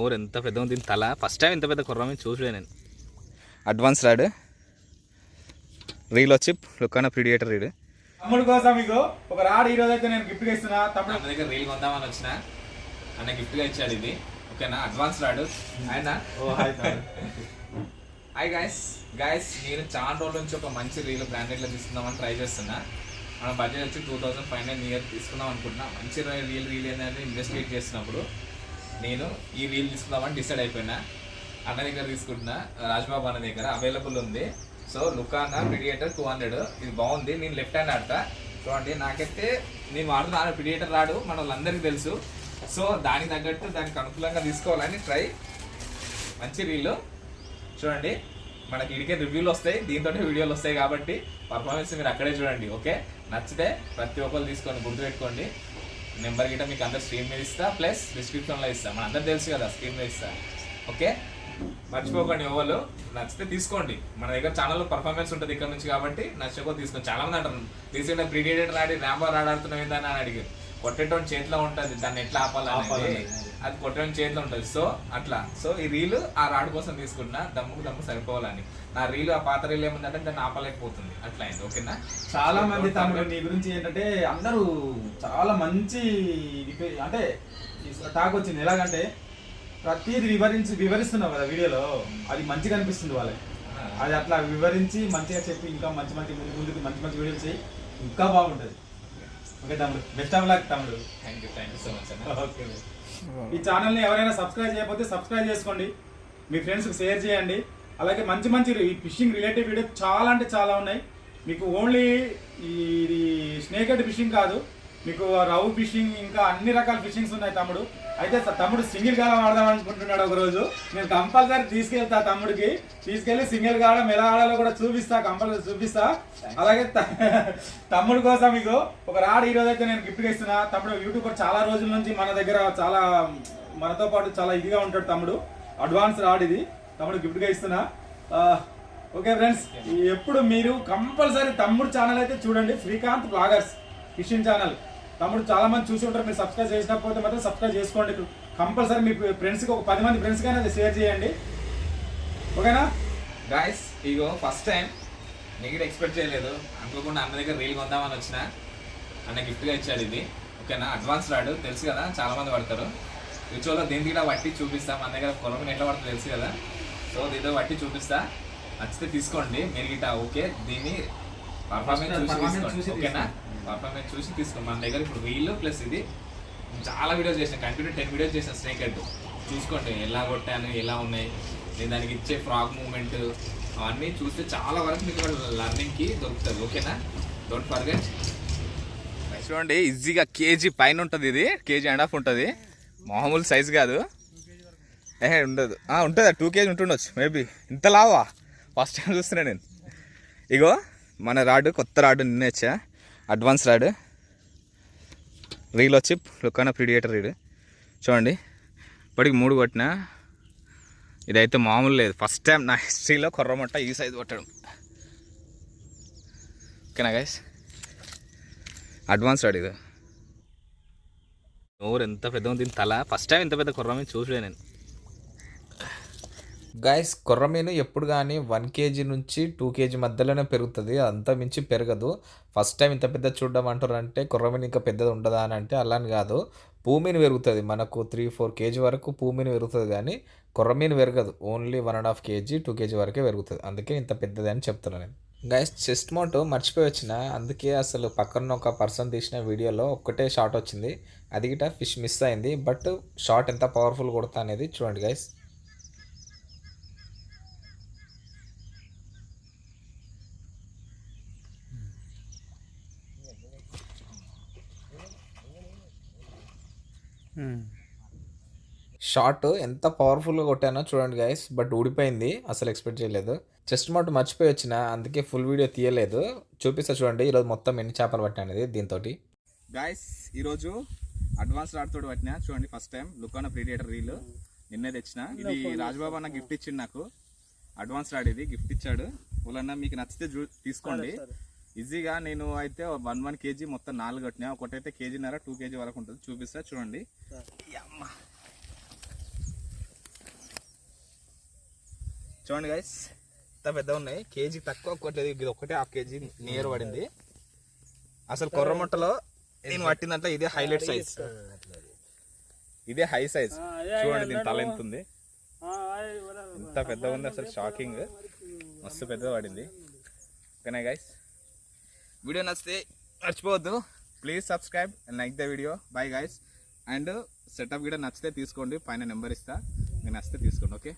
Or ఎంత పెద్ద ఉంది దీని తల ఫస్ట్ టైం ఇంత పెద్ద కుర్రమే చూసలే నేను. Advance rod. రీల్ వచ్చి లుకాన ప్రిడియేటర్ రీడ్ తమ్ముడు కోసం మీకు ఒక రాడ్ ఈ రోజు అయితే నేను గిఫ్ట్ ఇస్తున్నా. తమ్ముడు దగ్గర రీల్ కొందామని వచ్చిన. అన్న గిఫ్ట్గా ఇచ్చాడు ఇది. ఓకేనా అడ్వాన్స్ రాడు. ఆయన ఓ హాయ్ హాయ్ గాయస్ గాయస్ నేను చాలా రోజుల నుంచి ఒక మంచి రీల్ బ్రాండెడ్లో తీసుకుందామని ట్రై చేస్తున్నా. మన బడ్జెట్ వచ్చి two thousand five hundred year తీసుకుందాం అనుకుంటున్నా. మంచి రీల్ రీల్ ఏంటంటే ఇన్వెస్టిగేట్ చేసినప్పుడు నేను ఈ రీల్ తీసుకుందామని డిసైడ్ అయిపోయినా. అన్న దగ్గర తీసుకుంటున్నా రాజ్బాబు అన్న దగ్గర అవైలబుల్ ఉంది. సో లుకానా ప్రిడియేటర్ టూ హండ్రెడ్ ఇది బాగుంది. నేను లెఫ్ట్ హ్యాండ్ ఆడతా. చూడండి నాకైతే నేను ఆడుతున్నాను ప్రిడియేటర్ రాడు మన వాళ్ళందరికీ తెలుసు. సో దానికి తగ్గట్టు దానికి అనుకూలంగా తీసుకోవాలని ట్రై మంచి రీలు చూడండి మనకి ఇడికే రివ్యూలు వస్తాయి. దీంతో వీడియోలు వస్తాయి కాబట్టి పర్ఫార్మెన్స్ మీరు అక్కడే చూడండి ఓకే నచ్చితే ప్రతి ఒక్కరు తీసుకొని గుర్తుపెట్టుకోండి. నెంబర్ గిట్ట మీకు అందరు స్క్రీన్ మీద ఇస్తా ప్లస్ డిస్క్రిప్షన్లో ఇస్తా. మన అందరు తెలుసు కదా స్క్రీన్ మీద ఇస్తా. ఓకే? మర్చిపోకండి ఎవరు. నచ్చితే తీసుకోండి. మన దగ్గర ఛానల్లో పర్ఫార్మెన్స్ ఉంటుంది ఇక్కడ నుంచి కాబట్టి నచ్చకపోతే తీసుకోండి. చాలా మంది అంటారు తీసుకుంటే ప్రీడియేటర్ ఆడి ర్యాంబర్ ఆడుతున్నావు ఏంటని అని అడిగారు. కొట్టేటోని చేతిలో ఉంటుంది దాన్ని ఎట్లా ఆపాలి. అది కొట్టడం చేతిలో ఉంటుంది. సో అట్లా. సో ఈ రీలు ఆ రాడ్ కోసం తీసుకుంటున్నా దమ్ముకు దమ్ము సరిపోవాలని. నా రీలు ఆ పాత రీల్ ఏముందంటే దాన్ని ఆపలేకపోతుంది. అట్లా అయింది. ఓకేనా? చాలా మంది తమ్ముడు నీ గురించి ఏంటంటే అందరూ చాలా మంచి అంటే టాక్ వచ్చింది. ఎలాగంటే ప్రతిది వివరించి వివరిస్తున్నావు కదా వీడియోలో. అది మంచిగా అనిపిస్తుంది వాళ్ళకి. అది అట్లా వివరించి మంచిగా చెప్పి ఇంకా మంచి మంచి ముందు ముందుకు మంచి మంచి వీడియోలు చేయి. ఇంకా బాగుంటుంది. ఓకే తమ్ముడు. బెస్ట్ ఆఫ్ లక్ తమ్ముడు. Thank you thank you so much అన్న. ఓకే. ఈ ఛానల్ని ఎవరైనా సబ్స్క్రైబ్ చేయకపోతే సబ్స్క్రైబ్ చేసుకోండి. మీ ఫ్రెండ్స్కి షేర్ చేయండి. అలాగే మంచి మంచి ఈ ఫిషింగ్ రిలేటెడ్ వీడియో చాలా అంటే చాలా ఉన్నాయి. మీకు ఓన్లీ ఇది స్నేక్ ఫిషింగ్ కాదు. మీకు రౌ ఫిషింగ్ ఇంకా అన్ని రకాల ఫిషింగ్స్ ఉన్నాయి తమ్ముడు. అయితే తమ్ముడు సింగిల్ గాలం ఆడదాం అనుకుంటున్నాడు ఒక రోజు నేను కంపల్సరీ తీసుకెళ్తా తమ్ముడికి. తీసుకెళ్ళి సింగిల్ గాలం ఎలా ఆడాలో కూడా చూపిస్తా కంపల్సరీ చూపిస్తా. అలాగే తమ్ముడు కోసం మీకు ఒక రాడ్ ఈ రోజు అయితే నేను గిఫ్ట్ ఇస్తున్నా. తమ్ముడు యూట్యూబర్ చాలా రోజుల నుంచి మన దగ్గర చాలా మనతో పాటు చాలా ఇదిగా ఉంటాడు తమ్ముడు. అడ్వాన్స్ రాడ్ ఇది. తమ్ముడు గిఫ్ట్గా ఇస్తున్నా. ఓకే ఫ్రెండ్స్ ఎప్పుడు మీరు కంపల్సరీ తమ్ముడు ఛానల్ అయితే చూడండి. Srikanth bloggers fishing channel. తమ్ముడు చాలా మంది చూసి ఉంటారు. మీరు సబ్స్క్రైబ్ చేసినప్పుడు మాత్రం సబ్స్క్రైబ్ చేసుకోండి. కంపల్సరీ మీ ఫ్రెండ్స్కి ఒక పది మంది ఫ్రెండ్స్కి అది షేర్ చేయండి. ఓకేనా? గాయస్ ఇగో ఫస్ట్ టైం నెగిట్ ఎక్స్పెక్ట్ చేయలేదు. అనుకోకుండా అన్న దగ్గర రీల్ కొందామని వచ్చిన. అన్న గిఫ్ట్గా ఇచ్చాడు ఇది. ఓకేనా? అడ్వాన్స్ రాడు. తెలుసు కదా చాలా మంది పడతారు విచువల్లో దీనికి కూడా వట్టి చూపిస్తా? మన దగ్గర కొలమిని ఎట్లా పడుతుంది తెలుసు కదా. సో దీంతో వట్టి చూపిస్తా. నచ్చితే తీసుకోండి. మీరు గిట్ట ఓకే? దీన్ని పర్ఫార్మెన్స్ చూసి చూసి ఓకేనా? పర్ఫార్మెన్స్ చూసి తీసుకోండి. మన దగ్గర ఇప్పుడు రీల్ ప్లస్ ఇది. చాలా వీడియోస్ చేసిన కంటిన్యూ టెన్ వీడియోస్ చేసిన స్నేక్ హెడ్ చూసుకోండి ఎలా కొట్టాను ఎలా ఉన్నాయి. నేను దానికి ఇచ్చే ఫ్రాగ్ మూమెంట్ అవన్నీ చూస్తే చాలా వరకు మీకు లర్నింగ్కి దొరుకుతుంది ఓకేనా? డోంట్ ఫర్గెట్ చూడండి ఈజీగా కేజీ పైన ఉంటుంది ఇది. కేజీ అండ్ హాఫ్ ఉంటుంది. మామూలు సైజ్ కాదు. ఏ ఉండదు. ఆ, ఉంటుంది టూ కేజీ ఉంటుండొచ్చు మేబీ ఇంత లావా? ఫస్ట్ టైం చూస్తున్నా నేను. ఇగో. మన రాడ్ కొత్త రాడ్ నిన్న వచ్చా. Advance rod. రీల్ వచ్చి లుకాన ప్రిడియేటర్ రీడ్ చూడండి. ఇప్పటికి మూడు కొట్టిన. ఇదైతే మామూలు లేదు. ఫస్ట్ టైం నా హిస్టరీలో కొర్రమట్ట ఈ సైజు కొట్టడం. ఓకేనా గైస్ అడ్వాన్స్ రాడ్ ఇది ఓర్ ఎంత పెద్దగా దీని తల. ఫస్ట్ టైం ఇంత పెద్ద కుర్రమే చూసలే నేను. గైస్ కొర్రమీను ఎప్పుడు కానీ వన్ కేజీ నుంచి టూ కేజీ మధ్యలోనే పెరుగుతుంది. అంతా మించి పెరగదు. ఫస్ట్ టైం ఇంత పెద్ద చూడడం అంటారు అంటే కొర్రమీను ఇంకా పెద్దది ఉండదా అని అంటే అలా అని కాదు పూమీను పెరుగుతుంది. మనకు త్రీ ఫోర్ కేజీ వరకు పూమీను పెరుగుతుంది కానీ కొర్రమీను పెరగదు. Only one and half kg two kg వరకే పెరుగుతుంది. అందుకే ఇంత పెద్దది అని చెప్తున్నాను నేను. గైస్ చెస్ట్ మౌంట్ మర్చిపోయి వచ్చిన. అందుకే అసలు పక్కన ఒక పర్సన్ తీసిన వీడియోలో ఒక్కటే షాట్ వచ్చింది. అది గిట ఫిష్ మిస్ అయింది. బట్ షాట్ ఎంత పవర్ఫుల్ కొడతా అనేది చూడండి గైస్ షాట్ ఎంత పవర్ఫుల్గా కొట్టానో చూడండి గైస్ బట్ ఊడిపోయింది. అసలు ఎక్స్పెక్ట్ చేయలేదు. చెస్ట్ మౌంట్ మర్చిపోయి వచ్చిన అందుకే ఫుల్ వీడియో తీయలేదు. చూపిస్తా చూడండి ఈరోజు మొత్తం ఎన్ని చేపలు పట్టానది దీంతో గాయస్ ఈరోజు అడ్వాన్స్ రాడ్ తోటి పట్టిన చూడండి ఫస్ట్ టైం లుకాన ప్రీడియేటర్ రీల్ నిన్నే తెచ్చిన. ఇది రాజబాబు అన్న గిఫ్ట్ ఇచ్చిండు నాకు. అడ్వాన్స్ రాడ్ ఇది గిఫ్ట్ ఇచ్చాడు. వాళ్ళన్న మీకు నచ్చితే చూ తీసుకోండి. ఈజీగా నేను అయితే వన్ వన్ కేజీ మొత్తం నాలుగు కట్టినా. ఒకటైతే కేజీన్నర టూ కేజీ వరకు ఉంటుంది. చూపిస్తా చూడండి. యమ్మ. చూడండి గైస్ ఇంత పెద్ద ఉన్నాయి. కేజీ తక్కువ కొట్టలేదు ఇది ఒకటే హాఫ్ కేజీ నియర్ పడింది. అసలు కొర్రముట్టలో నేను పట్టిందంటే ఇదే హైలైట్ సైజ్ ఇదే హై సైజ్ చూడండి దీని తల ఎంత ఉంది. ఎంత పెద్దగా ఉంది అసలు షాకింగ్ మస్తు పెద్దగా పడింది. ఓకేనా గైస్ వీడియో నచ్చితే మర్చిపోవద్దు. Please subscribe and like the video bye guys and setup కూడా నచ్చితే తీసుకోండి. పైన నెంబర్ ఇస్తా. నేను నచ్చితే తీసుకోండి ఓకే